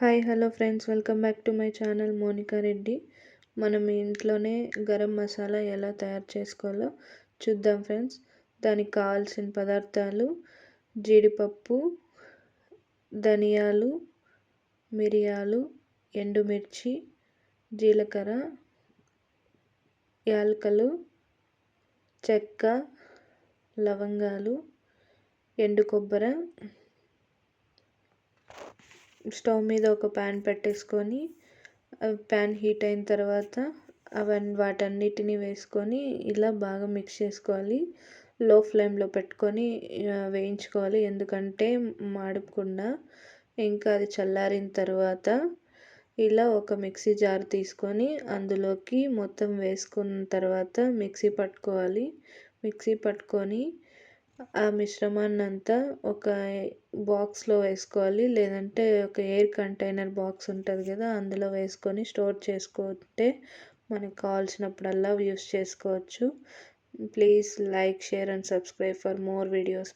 Hi hello friends. Welcome back to my channel Monika Reddy. మనం ఇంట్లోనే గరం మసాలా ఎలా తయారు చేసుకోవాలో చూద్దాం ఫ్రెండ్స్. దానికి కావాల్సిన పదార్థాలు జీడిపప్పు ధనియాలు మిరియాలు ఎండుమిర్చి జీలకర్ర యాలకలు చెక్క లవంగాలు ఎండు కొబ్బరి స్టవ్ మీద ఒక ప్యాన్ పెట్టేసుకొని ప్యాన్ హీట్ అయిన తర్వాత అవన్నీ వాటన్నిటిని వేసుకొని ఇలా బాగా మిక్స్ చేసుకోవాలి. లో ఫ్లేమ్లో పెట్టుకొని వేయించుకోవాలి. ఎందుకంటే మాడకుండా ఇంకా అది చల్లారిన తర్వాత ఇలా ఒక మిక్సీ జార్ తీసుకొని అందులోకి మొత్తం వేసుకున్న తర్వాత మిక్సీ పట్టుకోవాలి. మిక్సీ పట్టుకొని ఆ మిశ్రమాన్ని అంతా ఒక బాక్స్లో వేసుకోవాలి. లేదంటే ఒక ఎయిర్ కంటైనర్ బాక్స్ ఉంటుంది కదా అందులో వేసుకొని స్టోర్ చేసుకుంటే మనకు కావాల్సినప్పుడల్లా యూస్ చేసుకోవచ్చు. Please like share and subscribe for more videos.